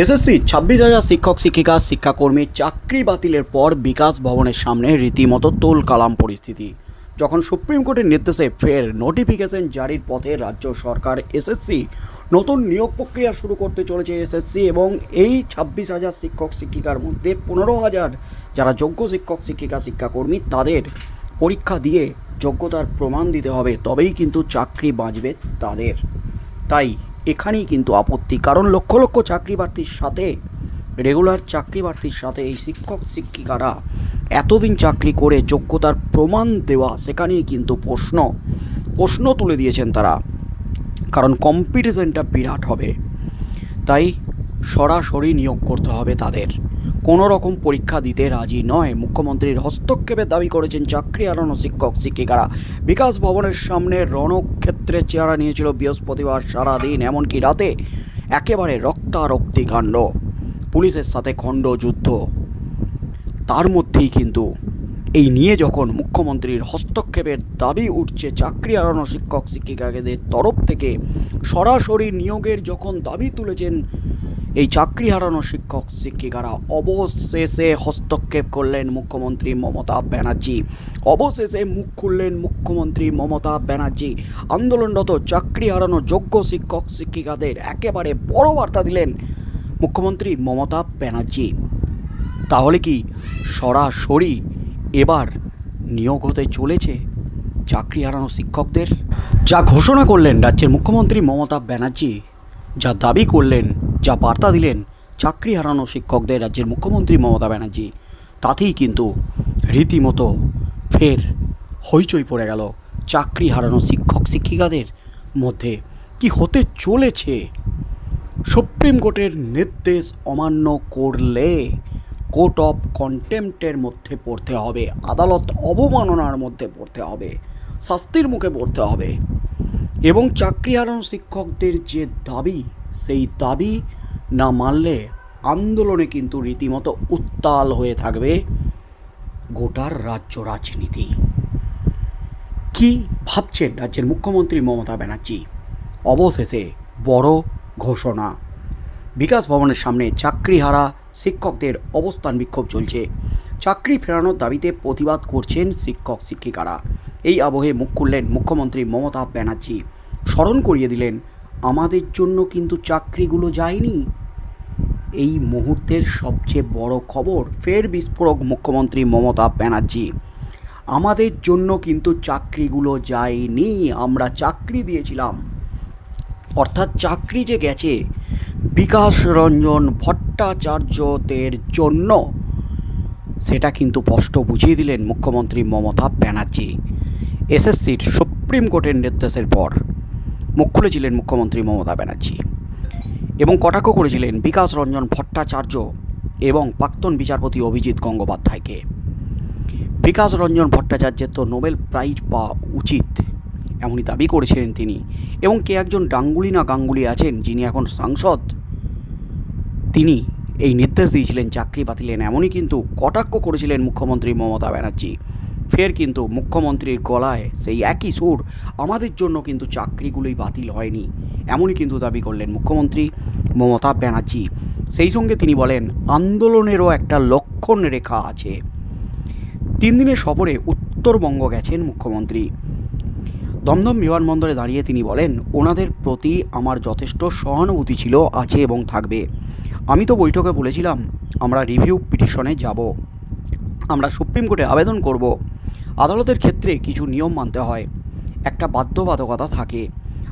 SSC, ছাব্বিশ হাজার শিক্ষক, শিক্ষিকা, শিক্ষাকর্মী চাকরি বাতিলের পর বিকাশ ভবনের সামনে রীতিমতো তোল কালাম পরিস্থিতি। যখন সুপ্রিম কোর্টের নির্দেশে ফের নোটিফিকেশন জারির পথে রাজ্য সরকার এসএসসি নতুন নিয়োগ প্রক্রিয়া শুরু করতে চলেছে এসএসসি এবং এই ছাব্বিশ হাজার শিক্ষক, শিক্ষিকার মধ্যে পনেরো হাজার যারা যোগ্য শিক্ষক, শিক্ষিকা, শিক্ষাকর্মী তাদের পরীক্ষা দিয়ে যোগ্যতার প্রমাণ দিতে হবে, তবেই কিন্তু চাকরি বাঁচবে তাদের। তাই এখানেই কিন্তু আপত্তি। কারণ লক্ষ লক্ষ চাকরি প্রার্থীর সাথে রেগুলার চাকরি প্রার্থীর সাথে এই শিক্ষক শিক্ষিকারা এতদিন চাকরি করে যোগ্যতার প্রমাণ দেওয়া, সেখানেই কিন্তু প্রশ্ন প্রশ্ন তুলে দিয়েছেন তারা। কারণ কম্পিটিশনটা বিরাট হবে। তাই সরাসরি নিয়োগ করতে হবে তাদের। কোনো রকম পরীক্ষা দিতে রাজি নয়। মুখ্যমন্ত্রীর হস্তক্ষেপের দাবি করেছেন চাকরি হারানো শিক্ষক, শিক্ষিকারা। বিকাশ ভবনের সামনে রণক্ষেত্রে চেহারা নিয়েছিল বৃহস্পতিবার সারাদিন, এমনকি রাতে একেবারে রক্তারক্তি কাণ্ড। পুলিশের সাথে খণ্ড যুদ্ধ। তার মধ্যেই কিন্তু এই নিয়ে যখন মুখ্যমন্ত্রীর হস্তক্ষেপের দাবি উঠছে, চাকরি হারানো শিক্ষক, শিক্ষিকাদের তরফ থেকে সরাসরি নিয়োগের যখন দাবি তুলেছেন এই চাকরি হারানো শিক্ষক শিক্ষিকারা অবশেষে হস্তক্ষেপ করলেন মুখ্যমন্ত্রী মমতা ব্যানার্জি। অবশেষে মুখ খুললেন মুখ্যমন্ত্রী মমতা ব্যানার্জি। আন্দোলনরত, চাকরি হারানো যোগ্য শিক্ষক শিক্ষিকাদের একেবারে বড় বার্তা দিলেন মুখ্যমন্ত্রী মমতা ব্যানার্জি। তাহলে কি সরাসরি এবার নিয়োগ হতে চলেছে চাকরি হারানো শিক্ষকদের? যা ঘোষণা করলেন রাজ্যের মুখ্যমন্ত্রী মমতা ব্যানার্জি, যা দাবি করলেন যা বার্তা দিলেন চাকরি হারানো শিক্ষকদের রাজ্যের মুখ্যমন্ত্রী মমতা ব্যানার্জি। তাতেই কিন্তু রীতিমতো ফের হইচই পড়ে গেল চাকরি হারানো শিক্ষক শিক্ষিকাদের মধ্যে। কি হতে চলেছে? সুপ্রিম কোর্টের নির্দেশ অমান্য করলে কোর্ট অফ কন্টেম্পটের মধ্যে পড়তে হবে, আদালত অবমাননার মধ্যে পড়তে হবে, শাস্তির মুখে পড়তে হবে। এবং চাকরি হারানো শিক্ষকদের যে দাবি সেই দাবি না মানলে আন্দোলনে কিন্তু রীতিমতো উত্তাল হয়ে থাকবে গোটার রাজ্য রাজনীতি। কি ভাবছেন রাজ্যের মুখ্যমন্ত্রী মমতা ব্যানার্জি? অবশেষে বড় ঘোষণা। বিকাশ ভবনের সামনে চাকরিহারা শিক্ষকদের অবস্থান বিক্ষোভ চলছে। চাকরি ফেরানোর দাবিতে প্রতিবাদ করছেন শিক্ষক শিক্ষিকারা। এই আবহে মুখ খুললেন মুখ্যমন্ত্রী মমতা ব্যানার্জি। স্মরণ করিয়ে দিলেন আমাদের জন্য কিন্তু চাকরিগুলো যায়নি। এই মুহূর্তের সবচেয়ে বড় খবর, ফের বিস্ফোরক মুখ্যমন্ত্রী মমতা ব্যানার্জি। আমাদের জন্য কিন্তু চাকরিগুলো যায়নি, আমরা চাকরি দিয়েছিলাম। অর্থাৎ চাকরি যে গেছে, বিকাশ রঞ্জন ভট্টাচার্যদের জন্য, সেটা কিন্তু স্পষ্ট বুঝিয়ে দিলেন মুখ্যমন্ত্রী মমতা ব্যানার্জি। এসএসসির সুপ্রিম কোর্টের নির্দেশের পর। মুখ খুলেছিলেন মুখ্যমন্ত্রী মমতা ব্যানার্জি এবং কটাক্ষ করেছিলেন বিকাশ রঞ্জন ভট্টাচার্য এবং প্রাক্তন বিচারপতি অভিজিৎ গঙ্গোপাধ্যায়কে। বিকাশ রঞ্জন ভট্টাচার্যের তো নোবেল প্রাইজ পাওয়া উচিত, এমনই দাবি করেছিলেন তিনি। এবং কে একজন ডাঙ্গুলি না গাঙ্গুলি আছেন, যিনি এখন সাংসদ, তিনি এই নির্দেশ দিয়েছিলেন, চাকরি বাতিলেন এমনই কিন্তু কটাক্ষ করেছিলেন মুখ্যমন্ত্রী মমতা ব্যানার্জি। ফের কিন্তু মুখ্যমন্ত্রীর গলায় সেই একই সুর আমাদের জন্য কিন্তু চাকরিগুলোই বাতিল হয়নি। এমনই কিন্তু দাবি করলেন মুখ্যমন্ত্রী মমতা ব্যানার্জি। সেই সঙ্গে তিনি বলেন, আন্দোলনেরও একটা লক্ষণ রেখা আছে। তিন দিনের সফরে উত্তরবঙ্গ গেছেন মুখ্যমন্ত্রী। দমদম বিমানবন্দরে দাঁড়িয়ে তিনি বলেন, ওনাদের প্রতি আমার যথেষ্ট সহানুভূতি ছিল, আছে এবং থাকবে। আমি তো বৈঠকে বলেছিলাম, আমরা রিভিউ পিটিশনে যাব। আমরা সুপ্রিম কোর্টে আবেদন করব। আদালতের ক্ষেত্রে কিছু নিয়ম মানতে হয়। একটা বাধ্যবাধকতা থাকে।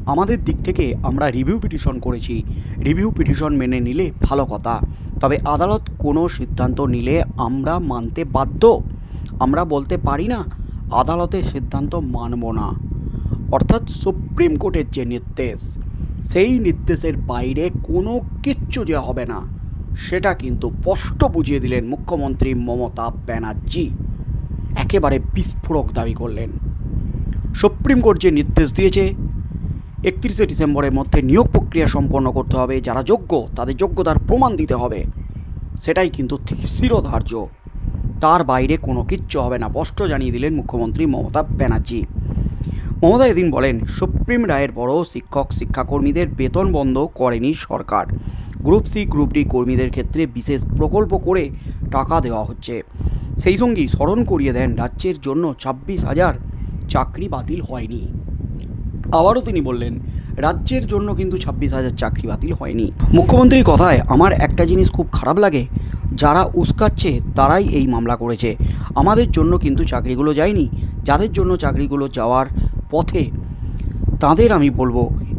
আমাদের দিক থেকে আমরা রিভিউ পিটিশন করেছি। রিভিউ পিটিশন মেনে নিলে ভালো কথা। তবে আদালত কোনো সিদ্ধান্ত নিলে আমরা মানতে বাধ্য? আমরা বলতে পারি না আদালতের সিদ্ধান্ত মানব না। অর্থাৎ সুপ্রিম কোর্টের যে নির্দেশ, সেই নির্দেশের বাইরে কোনো কিচ্ছু যে হবে না, সেটা কিন্তু স্পষ্ট বুঝিয়ে দিলেন মুখ্যমন্ত্রী মমতা ব্যানার্জি। একেবারে বিস্ফোরক দাবি করলেন। সুপ্রিম কোর্ট যে নির্দেশ দিয়েছে, একত্রিশে ডিসেম্বরের মধ্যে নিয়োগ প্রক্রিয়া সম্পন্ন করতে হবে, যারা যোগ্য তাদের যোগ্যতার প্রমাণ দিতে হবে, সেটাই কিন্তু শিরোধার্য। তার বাইরে কোনো কিচ্ছু হবে না, স্পষ্ট জানিয়ে দিলেন মুখ্যমন্ত্রী মমতা ব্যানার্জি। মমতা এদিন বলেন, সুপ্রিম রায়ের পরও শিক্ষক, শিক্ষাকর্মীদের বেতন বন্ধ করেনি সরকার। গ্রুপ সি, গ্রুপ ডি কর্মীদের ক্ষেত্রে বিশেষ প্রকল্প করে টাকা দেওয়া হচ্ছে। সেই সঙ্গেই স্মরণ করিয়ে দেন রাজ্যের জন্য ছাব্বিশ হাজার চাকরি বাতিল হয়নি। আবারও তিনি বললেন, রাজ্যের জন্য কিন্তু ছাব্বিশ হাজার চাকরি বাতিল হয়নি। মুখ্যমন্ত্রীর কথায় আমার একটা জিনিস খুব খারাপ লাগে, যারা উস্কাচ্ছে তারাই এই মামলা করেছে। আমাদের জন্য কিন্তু চাকরিগুলো যায়নি, যাদের জন্য চাকরিগুলো যাওয়ার পথে তাদের আমি বলব,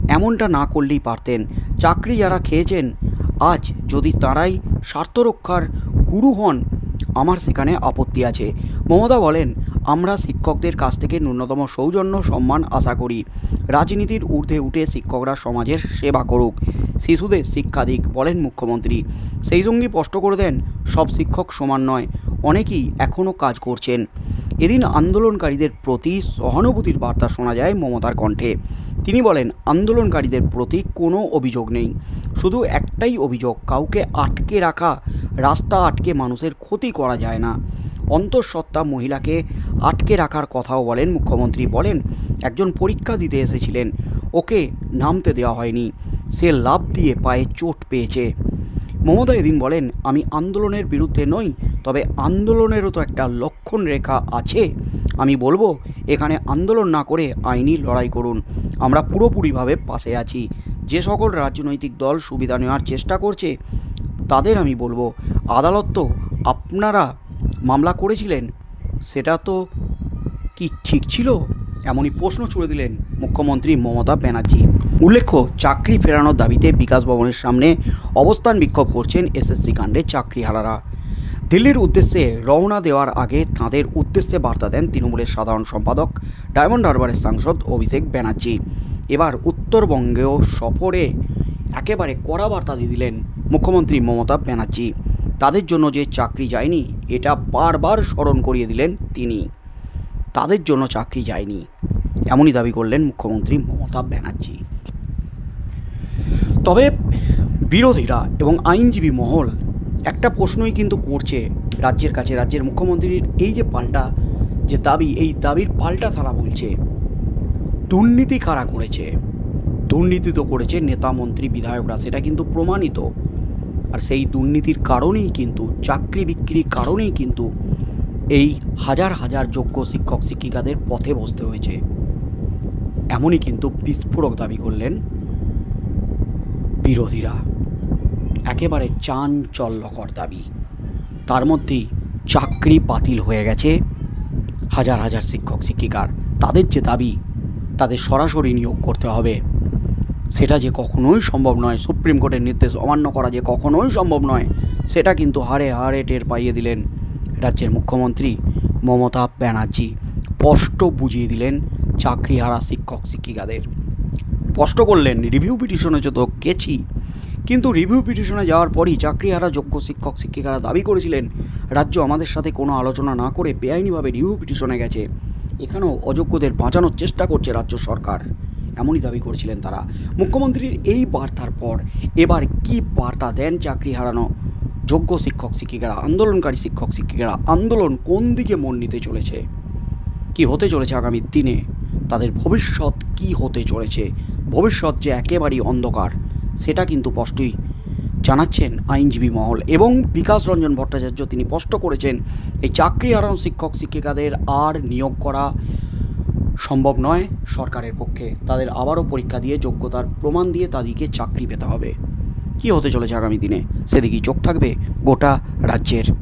এমনটা না করলেই পারতেন। চাকরি যারা খেয়েছেন, আজ যদি তারাই স্বার্থরক্ষার গুরু হন আমার সেখানে আপত্তি আছে। মমতা বলেন, আমরা শিক্ষকদের কাছ থেকে ন্যূনতম সৌজন্য সম্মান আশা করি। রাজনীতির ঊর্ধ্বে উঠে শিক্ষকরা সমাজের সেবা করুক। শিশুদের শিক্ষা দিক, বলেন মুখ্যমন্ত্রী। সেই সঙ্গে স্পষ্ট করে দেন, সব শিক্ষক সমান নয়, অনেকেই এখনও কাজ করছেন। এদিন আন্দোলনকারীদের প্রতি সহানুভূতির বার্তা শোনা যায় মমতার কণ্ঠে। তিনি বলেন, আন্দোলনকারীদের প্রতি কোনো অভিযোগ নেই। শুধু একটাই অভিযোগ, কাউকে আটকে রাখা, রাস্তা আটকে মানুষের ক্ষতি করা যায় না। অন্তঃসত্ত্বা মহিলাকে আটকে রাখার কথাও বলেন মুখ্যমন্ত্রী। বলেন, একজন পরীক্ষা দিতে এসেছিলেন, ওকে নামতে দেওয়া হয়নি। সে লাভ দিয়ে পায়ে চোট পেয়েছে। মমতা এদিন বলেন, আমি আন্দোলনের বিরুদ্ধে নই, তবে আন্দোলনেরও তো একটা লক্ষণ রেখা আছে। আমি বলব, এখানে আন্দোলন না করে আইনি লড়াই করুন। আমরা পুরোপুরিভাবে পাশে আছি। যে সকল রাজনৈতিক দল সুবিধা নেওয়ার চেষ্টা করছে, তাদের আমি বলব, আদালত তো আপনারা মামলা করেছিলেন, সেটা তো কি ঠিক ছিল? এমনই প্রশ্ন ছুড়ে দিলেন মুখ্যমন্ত্রী মমতা ব্যানার্জি। উল্লেখ্য, চাকরি ফেরানোর দাবিতে বিকাশ ভবনের সামনে অবস্থান বিক্ষোভ করছেন এসএসসি কাণ্ডে চাকরিহারারা। দিল্লির উদ্দেশ্যে রওনা দেওয়ার আগে তাঁদের উদ্দেশ্যে বার্তা দেন তৃণমূলের সাধারণ সম্পাদক, ডায়মন্ড হারবারের সাংসদ অভিষেক ব্যানার্জি। এবার উত্তরবঙ্গেও সফরে একেবারে কড়া বার্তা দিয়ে দিলেন মুখ্যমন্ত্রী মমতা ব্যানার্জি। তাদের জন্য যে চাকরি যায়নি, এটা বারবার স্মরণ করিয়ে দিলেন তিনি। তাদের জন্য চাকরি যায়নি, এমনই দাবি করলেন মুখ্যমন্ত্রী মমতা ব্যানার্জি। তবে বিরোধীরা এবং আইনজীবী মহল একটা প্রশ্নই কিন্তু করছে রাজ্যের কাছে, রাজ্যের মুখ্যমন্ত্রীর এই যে পাল্টা, যে দাবি, এই দাবির পাল্টা তারা বলছে। দুর্নীতি কারা করেছে? দুর্নীতি তো করেছে নেতা, মন্ত্রী, বিধায়করা, সেটা কিন্তু প্রমাণিত। আর সেই দুর্নীতির কারণেই কিন্তু, চাকরি বিক্রির কারণেই কিন্তু এই হাজার হাজার যোগ্য শিক্ষক, শিক্ষিকাদের পথে বসতে হয়েছে। এমনই কিন্তু বিস্ফোরক দাবি করলেন বিরোধীরা। একেবারে চাঞ্চল্যকর দাবি। তার মধ্যেই চাকরি বাতিল হয়ে গেছে হাজার হাজার শিক্ষক, শিক্ষিকার। তাদের যে দাবি, তাদের সরাসরি নিয়োগ করতে হবে। সেটা যে কখনোই সম্ভব নয়। সুপ্রিম কোর্টের নির্দেশ অমান্য করা যে কখনোই সম্ভব নয়, সেটা কিন্তু হাড়ে হাড়ে টের পাইয়ে দিলেন রাজ্যের মুখ্যমন্ত্রী মমতা ব্যানার্জি। স্পষ্ট বুঝিয়ে দিলেন চাকরিহারা শিক্ষক, শিক্ষিকাদের। স্পষ্ট করলেন, রিভিউ পিটিশনে যত গেছি কিন্তু রিভিউ পিটিশনে যাওয়ার পরই চাকরিহারা যোগ্য শিক্ষক শিক্ষিকারা দাবি করেছিলেন, রাজ্য আমাদের সাথে কোনো আলোচনা না করে বেআইনিভাবে রিভিউ পিটিশনে গেছে। এখানেও অযোগ্যদের বাঁচানোর চেষ্টা করছে রাজ্য সরকার, এমনই দাবি করেছিলেন তারা। মুখ্যমন্ত্রীর এই বার্তার পর এবার কি বার্তা দেন চাকরি হারানো যোগ্য শিক্ষক শিক্ষিকারা, আন্দোলনকারী শিক্ষক শিক্ষিকারা? আন্দোলন কোন দিকে মন নিতে চলেছে? কি হতে চলেছে আগামী দিনে? তাদের ভবিষ্যৎ কি হতে চলেছে? ভবিষ্যৎ যে একেবারেই অন্ধকার। সেটা কিন্তু স্পষ্টই জানাচ্ছেন আইনজীবী মহল এবং বিকাশ রঞ্জন ভট্টাচার্য। তিনি স্পষ্ট করেছেন, এই চাকরি হারানো শিক্ষক, শিক্ষিকাদের আর নিয়োগ করা সম্ভব নয় সরকারের পক্ষে। তাদের আবারও পরীক্ষা দিয়ে, যোগ্যতার প্রমাণ দিয়ে তাদেরকে চাকরি পেতে হবে। কি হতে চলেছে আগামী দিনে? সেদিকেই চোখ থাকবে গোটা রাজ্যের।